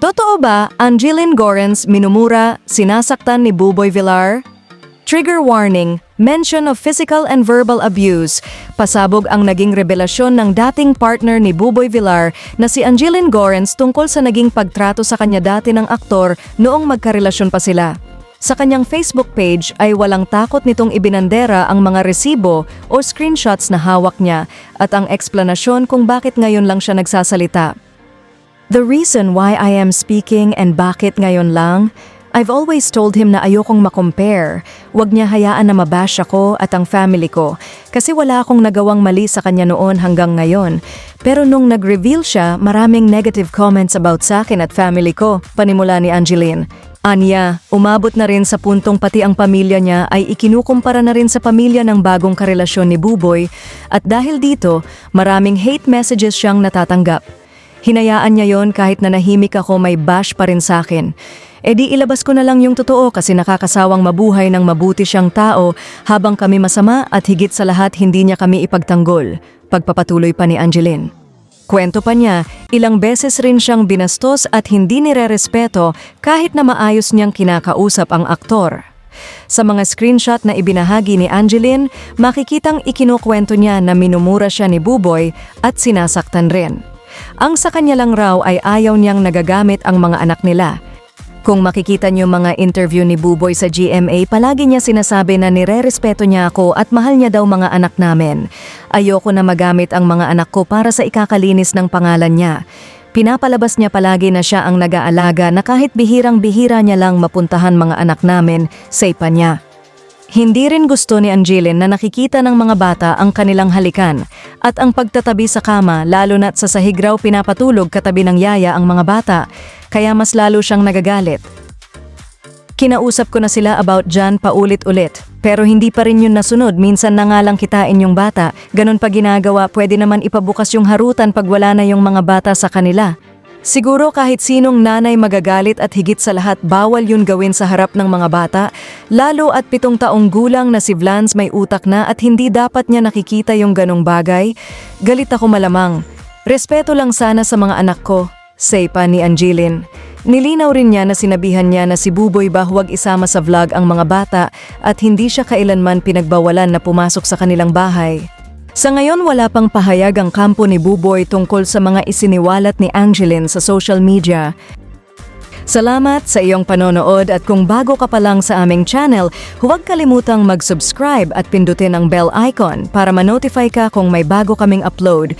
Totoo ba, Angeline Gorens minumura, sinasaktan ni Buboy Villar? Trigger warning, mention of physical and verbal abuse. Pasabog ang naging revelasyon ng dating partner ni Buboy Villar na si Angeline Gorens tungkol sa naging pagtrato sa kanya dati ng aktor noong magkarelasyon pa sila. Sa kanyang Facebook page ay walang takot nitong ibinandera ang mga resibo o screenshots na hawak niya at ang eksplanasyon kung bakit ngayon lang siya nagsasalita. The reason why I am speaking and bakit ngayon lang, I've always told him na ayokong makompare. Huwag niya hayaan na mabash ako at ang family ko. Kasi wala akong nagawang mali sa kanya noon hanggang ngayon. Pero nung nag-reveal siya, maraming negative comments about sa akin at family ko, panimula ni Angeline. Anya, umabot na rin sa puntong pati ang pamilya niya ay ikinukumpara na rin sa pamilya ng bagong karelasyon ni Buboy at dahil dito, maraming hate messages siyang natatanggap. Hinayaan niya yon kahit na nahimik ako may bash pa rin sa akin. E di ilabas ko na lang yung totoo kasi nakakasawang mabuhay ng mabuti siyang tao habang kami masama at higit sa lahat hindi niya kami ipagtanggol. Pagpapatuloy pa ni Angeline. Kwento pa niya, ilang beses rin siyang binastos at hindi nirerespeto kahit na maayos niyang kinakausap ang aktor. Sa mga screenshot na ibinahagi ni Angeline, makikitang ikinukwento niya na minumura siya ni Buboy at sinasaktan rin. Ang sa kanya lang raw ay ayaw niyang nagagamit ang mga anak nila. Kung makikita niyo mga interview ni Buboy sa GMA, palagi niya sinasabi na nire-respeto niya ako at mahal niya daw mga anak namin. Ayoko na magamit ang mga anak ko para sa ikakalinis ng pangalan niya. Pinapalabas niya palagi na siya ang nag-aalaga na kahit bihirang-bihira niya lang mapuntahan mga anak namin, say pa niya. Hindi rin gusto ni Angeline na nakikita ng mga bata ang kanilang halikan at ang pagtatabi sa kama lalo na't sa sahig raw pinapatulog katabi ng yaya ang mga bata, kaya mas lalo siyang nagagalit. Kinausap ko na sila about dyan paulit-ulit, pero hindi pa rin yun nasunod, minsan na nga lang kitain yung bata, ganun pa ginagawa, pwede naman ipabukas yung harutan pag wala na yung mga bata sa kanila. Siguro kahit sinong nanay magagalit at higit sa lahat bawal yun gawin sa harap ng mga bata, lalo at pitong taong gulang na si Vlans may utak na at hindi dapat niya nakikita yung ganong bagay. Galit ako malamang. Respeto lang sana sa mga anak ko, say pa ni Angeline. Nilinaw rin niya na sinabihan niya na si Buboy ba huwag isama sa vlog ang mga bata at hindi siya kailanman pinagbawalan na pumasok sa kanilang bahay. Sa ngayon wala pang pahayag ang kampo ni Buboy tungkol sa mga isiniwalat ni Angeline sa social media. Salamat sa iyong panonood at kung bago ka pa lang sa aming channel, huwag kalimutang mag-subscribe at pindutin ang bell icon para ma-notify ka kung may bago kaming upload.